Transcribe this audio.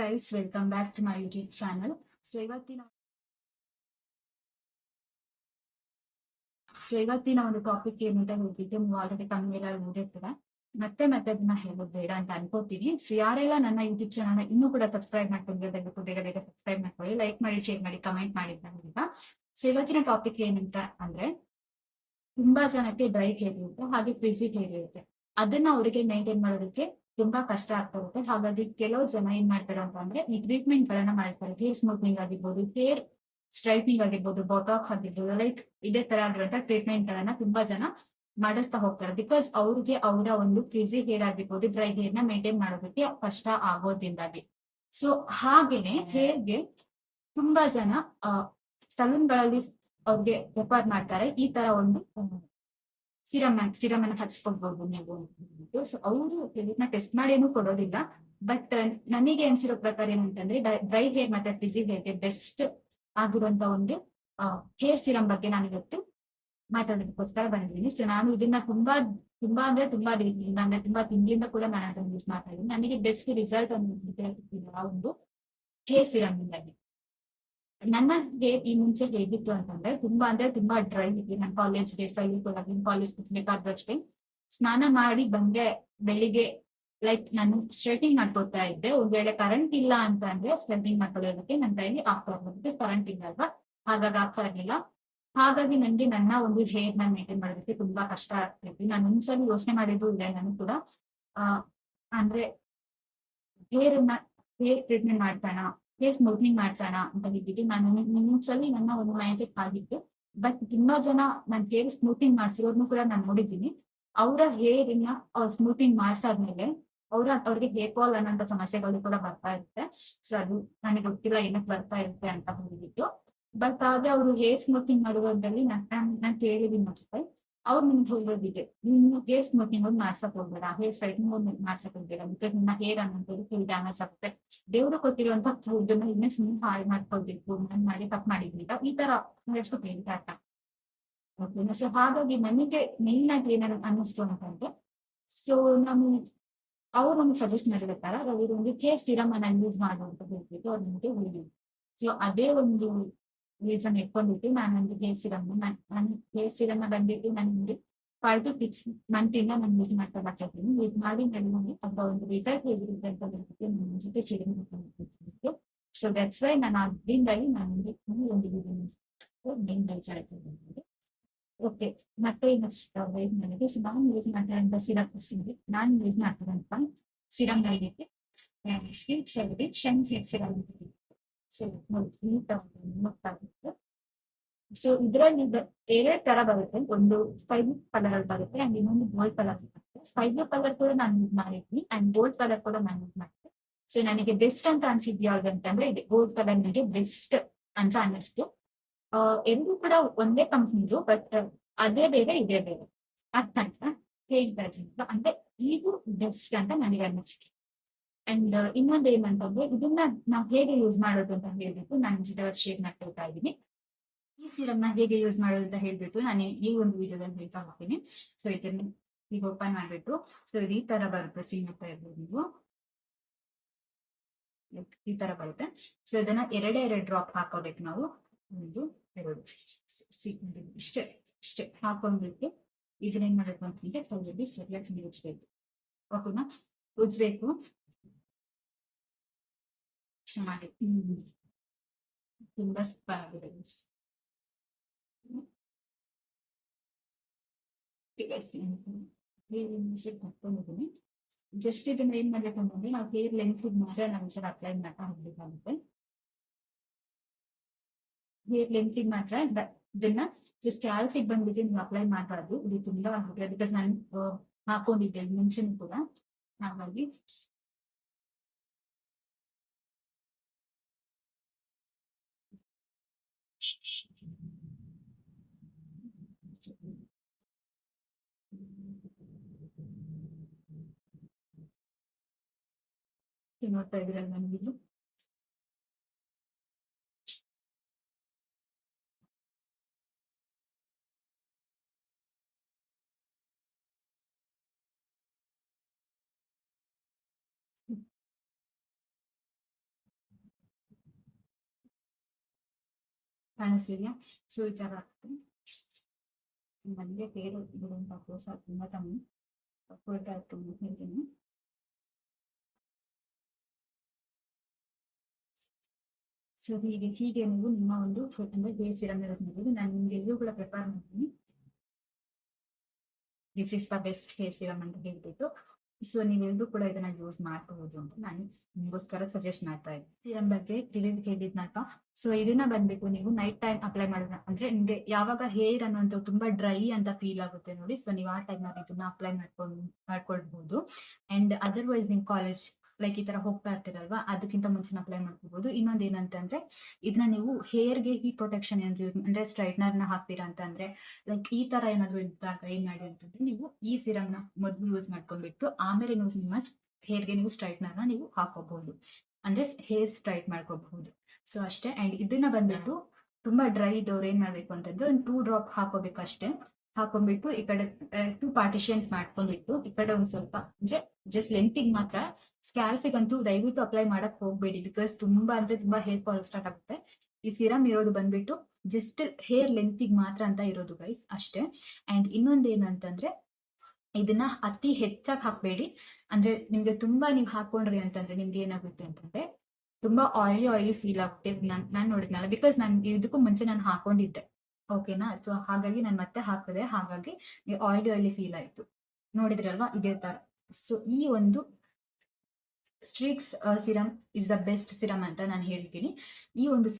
Guys welcome back to my YouTube channel so ಇವತ್ತಿನ so ಇವತ್ತಿನ ಒಂದು ಟಾಪಿಕ್ ಏನಂತ ಹೇಳ್ಬಿಟ್ಟು ನೀವು ಆಲ್ರೆಡಿ ಕಮ್ಮಿಯೆಲ್ಲ ಓದಿರ್ತೀರ ಮತ್ತೆ ಮತ್ತೆ ಅದನ್ನ ಹೇಳೋದು ಬೇಡ ಅಂತ ಅನ್ಕೋತೀನಿ. ಸೊ ಯಾರೆಲ್ಲ ನನ್ನ ಯೂಟ್ಯೂಬ್ ಚಾನಲ್ ಇನ್ನೂ ಕೂಡ ಸಬ್ಸ್ಕ್ರೈಬ್ ದಯವಿಟ್ಟು ಬೇಗ ಬೇಗ ಸಬ್ಸ್ಕ್ರೈಬ್ ಮಾಡ್ಕೊಳ್ಳಿ. ಲೈಕ್ ಮಾಡಿ ಶೇರ್ ಮಾಡಿ ಕಮೆಂಟ್ ಮಾಡಿ ಅಂತ ಸೊ ಇವತ್ತಿನ ಟಾಪಿಕ್ ಏನಂತ ಅಂದ್ರೆ, ತುಂಬಾ ಜನಕ್ಕೆ ಡ್ರೈ ಹೇರ್ ಇರುತ್ತೆ ಹಾಗೆ ಫ್ರಿಜಿ ಹೇರ್ ಇರುತ್ತೆ ಅದನ್ನ ಅವರಿಗೆ ಮೇಂಟೈನ್ ಮಾಡೋದಕ್ಕೆ ತುಂಬಾ ಕಷ್ಟ ಆಗ್ತಾ ಇರುತ್ತೆ ಹಾಗಾಗಿ ಕೆಲವು ಜನ ಏನ್ ಮಾಡ್ತಾರೆ ಅಂತ ಅಂದ್ರೆ ಈ ಟ್ರೀಟ್ಮೆಂಟ್ ಗಳನ್ನ ಮಾಡ್ತಾರೆ. ಹೇರ್ ಸ್ಮೂತ್ನಿಂಗ್ ಆಗಿರ್ಬೋದು ಹೇರ್ ಸ್ಟ್ರೈಟ್ನಿಂಗ್ ಆಗಿರ್ಬೋದು ಬಾಟಾಕ್ ಆಗಿರ್ಬೋದು ಲೈಕ್ ಇದೇ ತರ ಆಗಿರುವಂತ ಟ್ರೀಟ್ಮೆಂಟ್ ಗಳನ್ನ ತುಂಬಾ ಜನ ಮಾಡಿಸ್ತಾ ಹೋಗ್ತಾರೆ. ಬಿಕಾಸ್ ಅವ್ರಿಗೆ ಅವರ ಒಂದು ಫ್ರಿಜಿ ಹೇರ್ ಆಗಿರ್ಬೋದು ಡ್ರೈ ಹೇರ್ನ ಮೇಂಟೈನ್ ಮಾಡೋದಕ್ಕೆ ಕಷ್ಟ ಆಗೋದ್ರಿಂದಾಗಿ. ಸೊ ಹಾಗೇನೆ ಹೇರ್ಗೆ ತುಂಬಾ ಜನ ಸಲೂನ್ಗಳಲ್ಲಿ ಅವ್ರಿಗೆ ರೆಫರ್ ಮಾಡ್ತಾರೆ. ಈ ತರ ಒಂದು ಸಿರಮ್ ಸಿರಮ್ ಅನ್ನ ಹಚ್ಕೊಳ್ಬಹುದು ನೀವು. ಸೊ ಅವರು ಇದನ್ನ ಟೆಸ್ಟ್ ಮಾಡಿ ಏನು ಕೊಡೋದಿಲ್ಲ. ಬಟ್ ನನಗೆ ಅನ್ಸಿರೋ ಪ್ರಕಾರ ಏನಂತಂದ್ರೆ ಡ್ರೈ ಹೇರ್ ಮತ್ತೆ ಫ್ರಿಜಿ ಹೇರ್ಗೆ ಬೆಸ್ಟ್ ಆಗಿರುವಂತ ಒಂದು ಹೇರ್ ಸಿರಮ್ ಬಗ್ಗೆ ನಾನು ಇವತ್ತು ಮಾತಾಡೋದಕ್ಕೋಸ್ಕರ ಬಂದಿದ್ದೀನಿ. ಸೊ ನಾನು ಇದನ್ನ ತುಂಬಾ ತುಂಬಾ ಅಂದ್ರೆ ತುಂಬಾ ಅಂದ್ರೆ ತುಂಬಾ ತಿಂಡಿಯಿಂದ ಕೂಡ ನಾನು ಅದನ್ನ ಯೂಸ್ ಮಾಡ್ತಾ ಇದ್ದೀನಿ. ನನಗೆ ಬೆಸ್ಟ್ ರಿಸಲ್ಟ್ ಅನ್ನೋದು ಆ ಒಂದು ಹೇರ್ ಸಿರಮ್ ಇಂದಾಗಿ ಹೇರ್ ಈ ಮುಂಚೆ ಹೇಗಿತ್ತು ಅಂತಂದ್ರೆ ತುಂಬಾ ಅಂದ್ರೆ ತುಂಬಾ ಡ್ರೈ ಇದೆ ನನ್ನ ಕಾಲೇಜ್ ಡೇಸ್ ಅಲ್ಲಿ ಕಾಲೇಜ್ ಬಿಡ್ಬೇಕಾದ್ರೂ ಅಷ್ಟೇ ಸ್ನಾನ ಮಾಡಿ ಬಂದ್ರೆ ಬೆಳಿಗ್ಗೆ ಲೈಕ್ ನಾನು ಸ್ಟ್ರೆಟಿಂಗ್ ಮಾಡ್ಕೊಳ್ತಾ ಇದ್ದೆ. ಒಂದ್ ವೇಳೆ ಕರೆಂಟ್ ಇಲ್ಲ ಅಂತ ಅಂದ್ರೆ ಸ್ಟ್ರೆಟಿಂಗ್ ಮಾಡ್ಕೊಳ್ಳೋದಕ್ಕೆ ನನ್ನ ಕೈಯಲ್ಲಿ ಆಗ್ತಾ ಇರೋದಕ್ಕೆ ಕರೆಂಟ್ ಇಲ್ಲ ಅಲ್ವಾ? ಹಾಗಾಗಿ ಆಗ್ತಾ ಇರ್ಲಿಲ್ಲ ಹಾಗಾಗಿ ನನ್ಗೆ ನನ್ನ ಒಂದು ಹೇರ್ನ ಮೇಂಟೈನ್ ಮಾಡೋದಕ್ಕೆ ತುಂಬಾ ಕಷ್ಟ ಆಗ್ತೈತಿ ನಾನು ಮುಂಚೆ ಯೋಚನೆ ಮಾಡಿದ್ದು ಇದೆ ನಾನು ಕೂಡ. ಅಂದ್ರೆ ಹೇರ್ ಹೇರ್ ಟ್ರೀಟ್ಮೆಂಟ್ ಮಾಡ್ತಾನ? ಹೇರ್ ಸ್ಮೂತ್ನಿಂಗ್ ಮಾಡ್ಸೋಣ ಅಂತ ಹೇಳಿಬಿಟ್ಟು ನಾನು ಇನ್ನೊಂದ್ಸಲಿ ನನ್ನ ಒಂದು ಮ್ಯಾಜಿಕ್ ಆಗಿತ್ತು. ಬಟ್ ತುಂಬಾ ಜನ ನನ್ ಹೇರ್ ಸ್ಮೂತಿಂಗ್ ಮಾಡ್ಸಿರೋರ್ನು ಕೂಡ ನಾನು ನೋಡಿದ್ದೀನಿ. ಅವರ ಹೇರ್ ಇನ್ನ ಸ್ಮೂತಿಂಗ್ ಮಾಡ್ಸಾದ್ಮೇಲೆ ಅವ್ರ, ಅವ್ರಿಗೆ ಹೇರ್ ಫಾಲ್ ಅನ್ನೋಂತ ಸಮಸ್ಯೆಗಳು ಕೂಡ ಬರ್ತಾ ಇರುತ್ತೆ. ಸೊ ಅದು ನನಗೆ ಗೊತ್ತಿಲ್ಲ ಏನಕ್ಕೆ ಬರ್ತಾ ಇರುತ್ತೆ ಅಂತ ಬಂದಿದ್ದು ಬಟ್ ಆದ್ರೆ ಅವರು ಹೇರ್ ಸ್ಮೂತಿಂಗ್ ಮಾಡುವುದರಲ್ಲಿ ನಾನು ನಾನು ಕೇಳಿದೀನಿ ಅನ್ಸುತ್ತೆ ಅವ್ರು ನಿಮ್ಗೆ ಹೇಳೋದಿದೆ ನೀವು ಹೇರ್ ಸ್ಮೂತಿಂಗ್ ಒಂದು ಮಾಡ್ಸಕ್ ಹೋಗ್ಬೇಡ. ಹೇರ್ ಸ್ಟ್ರೈಟಿಂಗ್ ಒಂದು ಮಾಡ್ಸಕ್ ಹೋಗ್ಬೇಡ. ಬಿಕಾಸ್ ನಿಮ್ಮ ಹೇರ್ ಅನ್ನೋದು ಫುಲ್ ಡ್ಯಾಮೇಜ್ ಆಗುತ್ತೆ. ದೇವ್ರು ಕೊಟ್ಟಿರುವಂತ ಫುಡ್ ಇನ್ನೇ ಸುಮ್ಮನೆ ಹಾಳು ಮಾಡ್ಕೊಳ್ಬೇಕು. ನಾನು ಮಾಡಿ ತಪ್ಪು ಮಾಡಿದ್ವಿ ಈ ತರ ಎಷ್ಟು ಹೇಳ್ತಾ ಓಕೆ ಸೊ ಹಾಗಾಗಿ ನನಗೆ ಮೇನ್ ಆಗಿ ಏನಾದ್ರು ಅನ್ನಿಸ್ತು ಅಂತಂದ್ರೆ ಸೊ ನಾನು ಅವ್ರು ಒಂದು ಸಜೆಸ್ಟ್ ಮಾಡಿರ್ತಾರೆ ಅವರು ಒಂದು ಕೇರ್ ಸಿರಮ್ ಅನ್ನ ಯೂಸ್ ಮಾಡು ಅಂತ ಹೇಳ್ಬಿಟ್ಟು ಅವ್ರು ನನಗೆ ಹೇಳಿದ್ರು. ಸೊ ಅದೇ ಒಂದು ರೀಸನ್ ಇಟ್ಕೊಂಡ್ಬಿಟ್ಟು ನಾನು ಒಂದು ಹೇರ್ ಸಿರಮ್ ನನ್ನ ಕೆ ಸಿರಮ್ ಬಂದ್ಬಿಟ್ಟು ನನಗೆ ಟು ಸಿಕ್ಸ್ ಮಂತ್ ಇಂದ ನಾನು ಯೂಸ್ ಮಾಡ್ತಾ ಬರ್ತೀನಿ ಯೂಸ್ ಮಾಡಿ ನನಗೆ ಅದರ ಒಂದು ರಿಸಲ್ಟ್ ಹೇಗಿರುತ್ತೆ ಅಂತ ಹೇಳ್ಬಿಟ್ಟು ನನ್ನ ಜೊತೆ ಶೇರ್ ಮಾಡ್ಕೊಂಡು ಸೊ ದಟ್ಸ್ ವೈ ನಾನು ಅದರಿಂದಾಗಿ ನಾನು ಒಂದು ಮೇನ್ ರಿಸಲ್ಟ್ ಓಕೆ ಮತ್ತೆ ನೆಕ್ಸ್ಟ್ ನನಗೆ ಸೊ ನಾನು ಯೂಸ್ ಮಾಡ್ತಾ ಸಿರಪ್ ನಾನು ಯೂಸ್ ಮಾಡ್ತಾರಂತ ಸಿರಮ್ ಆಗಿತ್ತು ಸ್ಕಿನ್ ಶನ್ ಸಿರಮ್ ಗೊತ್ತಾಗುತ್ತೆ ಸೊ ಇದರಲ್ಲಿ ಎರಡ್ ತರ ಬರುತ್ತೆ. ಒಂದು ಸ್ಕೈ ಬ್ಲೂ ಕಲರ್ ಬರುತ್ತೆ ಅಂಡ್ ಇನ್ನೊಂದು ಗೋಲ್ಡ್ ಕಲರ್ ಬರುತ್ತೆ. ಸ್ಕೈ ಬ್ಲೂ ಕಲರ್ ಕೂಡ ನಾನು ಯೂಸ್ ಮಾಡಿದ್ವಿ ಅಂಡ್ ಗೋಲ್ಡ್ ಕಲರ್ ಕೂಡ ನಾನು ಯೂಸ್ ಮಾಡಿದ್ದೆ ಸೊ ನನಗೆ ಬೆಸ್ಟ್ ಅಂತ ಅನ್ಸಿದ್ ಯಾವ್ದು ಅಂತಂದ್ರೆ, ಇದೆ ಗೋಲ್ಡ್ ಕಲರ್ ನನಗೆ ಬೆಸ್ಟ್ ಅಂತ ಅನ್ನಿಸ್ತು. ಎರಡು ಕೂಡ ಒಂದೇ ಕಂಪ್ನಿದು, ಬಟ್ ಅದೇ ಬೇರೆ, ಇದೇ ಬೇರೆ. ಅರ್ಥ ಅಂತ ಹೇಳ್ತಾ ಅಂದ್ರೆ ಇದು ಬೆಸ್ಟ್ ಅಂತ ನನಗೆ ಅನ್ನಿಸ್ತು. ಅಂಡ್ ಇನ್ನೊಂದು ಏನಂತಂದ್ರೆ, ಇದನ್ನ ನಾವು ಹೇಗೆ ಯೂಸ್ ಮಾಡೋದು ಅಂತ ಹೇಳ್ಬಿಟ್ಟು ನಾನು ಜೊತೆ ಶೇರ್ ಮಾಡ್ಕೊಳ್ತಾ ಇದ್ದೀನಿ. ಈ ಸೀರಮ್ನ ಹೇಗೆ ಯೂಸ್ ಮಾಡೋದು ಅಂತ ಹೇಳ್ಬಿಟ್ಟು ನಾನು ಈ ಒಂದು ವಿಡಿಯೋದಲ್ಲಿ ಹೇಳ್ತಾ ಹೋಗ್ತೀನಿ. ಸೊ ಇದನ್ನ ಈಗ ಓಪನ್ ಮಾಡ್ಬಿಟ್ಟು ಸೊ ಈ ತರ ಬರುತ್ತೆ ಸೀನ್ ಅಂತ ಇರ್ಬೋದು ನೀವು. ಈ ತರ ಬರುತ್ತೆ. ಸೊ ಇದನ್ನ ಎರಡೇ ಎರಡು ಡ್ರಾಪ್ ಹಾಕೋಬೇಕು ನಾವು. ಒಂದು, ಎರಡು ಇಷ್ಟೇ ಇಷ್ಟೇ ಹಾಕೊಂಡ್ಬಿಟ್ಟು ಇದನ್ನ ಏನ್ ಮಾಡ್ಬೇಕು ಅಂತಂದ್ರೆ ಕೈಯಲ್ಲಿ ಸರಿಯಾಗಿ ಉಜ್ಬೇಕು ಓಕೆನಾ ಉಜ್ಬೇಕು ಚೆನ್ನಾಗಿ ಹ್ಮ್ ತುಂಬಾ ಸೂಪರ್ ಆಗಿದೆ ಹಾಕೊಂಡಿದ್ದೀನಿ ಜಸ್ಟ್ ಇದನ್ನ ಏನ್ ಮಾಡ್ಬೇಕು ಅಂತಂದ್ರೆ ನಾವು ಹೇರ್ ಲೆಂತ್ ಮಾತ್ರ ನಾವು ಈ ಅಪ್ಲೈ ಮಾಡ್ತಾ ಹೋಗ್ಬೇಕಾಗುತ್ತೆ ಹೇರ್ ಲೆಂತ್ ಮಾತ್ರ ಇದನ್ನ ಜಸ್ಟ್ ಆಲ್ಸಿಗೆ ಬಂದ್ಬಿಟ್ಟು ನೀವು ಅಪ್ಲೈ ಮಾಡಬಾರ್ದು ಇದು ತುಂಬಾ ಆಗುತ್ತೆ ಬಿಕಾಸ್ ನಾನು ಹಾಕೊಂಡಿದ್ದೆ ಮುಂಚೆನೂ ಕೂಡ ಹಾಗಾಗಿ Sino tayo bilang ng bilog. ಕಾಣಿಸ್ತಿದ್ಯಾ ಸೊ ಈ ಆಗುತ್ತೆ ನನಗೆ ಪೇರು ಬಿಡುವಂತ ಕೋಸ ತುಂಬಾ ಕಮ್ಮಿ. ಕೊಡ್ತಾ ಇರ್ತೀನಿ ಹೇಳ್ತೀನಿ. ಸೊ ಹೀಗೆ ಹೀಗೆ ನೀವು ನಿಮ್ಮ ಒಂದು ಅಂದ್ರೆ ಹೇರ್ ಸಿರಮ್ ನಾನು ನಿಮ್ಗೆ ಎಲ್ಲೂ ಕೂಡ ಪ್ರಿಪೇರ್ ಮಾಡ್ತೀನಿ. ಬೆಸ್ಟ್ ಹೇರ್ ಸಿರಮ್ ಅಂತ ಹೇಳ್ಬಿಟ್ಟು. ಸೊ ನೀವೆಲ್ಲರೂ ಕೂಡ ಇದನ್ನ ಯೂಸ್ ಮಾಡಬಹುದು ಅಂತ ನಾನು ನಿಮಗೋಸ್ಕರ ಸಜೆಸ್ಟ್ ಮಾಡ್ತಾ ಇದ್ದೀನಿ ಇದನ್ನ ಬಗ್ಗೆ ತಿಳಿದು ಕೇಳಿದ್ನಪ್ಪ ಸೊ ಇದನ್ನ ಬಂದ್ಬಿಟ್ಟು ನೀವು ನೈಟ್ ಟೈಮ್ ಅಪ್ಲೈ ಮಾಡೋಣ. ಅಂದ್ರೆ ನಿಮ್ಗೆ ಯಾವಾಗ ಹೇರ್ ಅಂತ ತುಂಬಾ ಡ್ರೈ ಅಂತ ಫೀಲ್ ಆಗುತ್ತೆ ನೋಡಿ. ಸೊ ನೀವು ಆ ಟೈಮ್ ಅಲ್ಲಿ ಇದನ್ನ ಅಪ್ಲೈ ಮಾಡ್ಕೊಂಡು ಮಾಡ್ಕೊಳ್ಬಹುದು. ಅಂಡ್ ಅದರ್ವೈಸ್ ನಿಮ್ ಕಾಲೇಜ್ ಲೈಕ್ ಈ ತರ ಹೋಗ್ತಾ ಇರ್ತೀರಲ್ವಾ? ಅದಕ್ಕಿಂತ ಮುಂಚೆ ಅಪ್ಲೈ ಮಾಡ್ಕೋಬಹುದು ಇನ್ನೊಂದ್ ಏನಂತಂದ್ರೆ ಇದನ್ನ ನೀವು ಹೇರ್ಗೆ ಹೀಟ್ ಪ್ರೊಟೆಕ್ಷನ್ ಏನಾದ್ರು ಅಂದ್ರೆ ಸ್ಟ್ರೈಟ್ನರ್ನ ಹಾಕ್ತೀರಾ ಅಂತಂದ್ರೆ ಲೈಕ್ ಈ ತರ ಏನಾದ್ರು ಇದ್ದಾಗ ಏನ್ ಮಾಡಿ ಅಂತಂದ್ರೆ ನೀವು ಈ ಸಿರಮ್ನ ಮೊದಲು ಯೂಸ್ ಮಾಡ್ಕೊಂಡ್ಬಿಟ್ಟು ಆಮೇಲೆ ನೀವು ನಿಮ್ಮ ಹೇರ್ಗೆ ನೀವು ಸ್ಟ್ರೈಟ್ನರ್ನ ನೀವು ಹಾಕೋಬಹುದು ಅಂದ್ರೆ ಹೇರ್ ಸ್ಟ್ರೈಟ್ ಮಾಡ್ಕೋಬಹುದು. ಸೊ ಅಷ್ಟೇ. ಅಂಡ್ ಇದನ್ನ ಬಂದ್ಬಿಟ್ಟು ತುಂಬಾ ಡ್ರೈ ಇದ್ದವ್ರು ಏನ್ ಮಾಡ್ಬೇಕು ಅಂತಂದ್ರೆ ಒಂದು ಟೂ ಡ್ರಾಪ್ ಹಾಕೋಬೇಕು ಅಷ್ಟೇ. ಹಾಕೊಂಡ್ಬಿಟ್ಟು ಈ ಕಡೆ ಟೂ ಪಾರ್ಟಿಷನ್ಸ್ ಮಾಡ್ಕೊಂಡ್ಬಿಟ್ಟು ಈ ಕಡೆ ಒಂದ್ ಸ್ವಲ್ಪ, ಅಂದ್ರೆ ಜಸ್ಟ್ ಲೆಂತಿಗ್ ಮಾತ್ರ ಸ್ಕ್ಯಾಲ್ಫಿಗ್ ಅಂತೂ ದಯವಿಟ್ಟು ಅಪ್ಲೈ ಮಾಡಕ್ ಹೋಗ್ಬೇಡಿ. ಬಿಕಾಸ್ ತುಂಬಾ ಅಂದ್ರೆ ತುಂಬಾ ಹೇರ್ ಫಾಲ್ ಸ್ಟಾರ್ಟ್ ಆಗುತ್ತೆ. ಈ ಸಿರಮ್ ಇರೋದು ಬಂದ್ಬಿಟ್ಟು ಜಸ್ಟ್ ಹೇರ್ ಲೆಂತಿಗ್ ಮಾತ್ರ ಅಂತ ಇರೋದು ಗೈಸ್ ಅಷ್ಟೇ. ಅಂಡ್ ಇನ್ನೊಂದ್ ಏನಂತಂದ್ರೆ ಇದನ್ನ ಅತಿ ಹೆಚ್ಚಾಗಿ ಹಾಕ್ಬೇಡಿ. ಅಂದ್ರೆ ನಿಮ್ಗೆ ತುಂಬಾ ನೀವ್ ಹಾಕೊಂಡ್ರಿ ಅಂತಂದ್ರೆ ನಿಮ್ಗೆ ಏನಾಗುತ್ತೆ ಅಂತಂದ್ರೆ ತುಂಬಾ ಆಯಿಲಿ ಆಯಿಲಿ ಫೀಲ್ ಆಗುತ್ತೆ. ನಾನು, ನಾನ್ ನೋಡಿದ್ನಲ್ಲ ಬಿಕಾಸ್ ನಾನು, ಇದಕ್ಕೂ ಮುಂಚೆ ನಾನು ಹಾಕೊಂಡಿದ್ದೆ. ಓಕೆನಾ? ಸೊ ಹಾಗಾಗಿ ನಾನು ಮತ್ತೆ ಹಾಕಿದೆ, ಹಾಗಾಗಿ ಆಯಿಲಿ ಆಯಿಲಿ ಫೀಲ್ ಆಯ್ತು. ನೋಡಿದ್ರಲ್ವಾ? ಇದೇ ತರ. ಸೊ ಈ ಒಂದು Streax serum is the best serum ಅಂತ ನಾನು ಹೇಳ್ತೀನಿ. ಈ ಒಂದು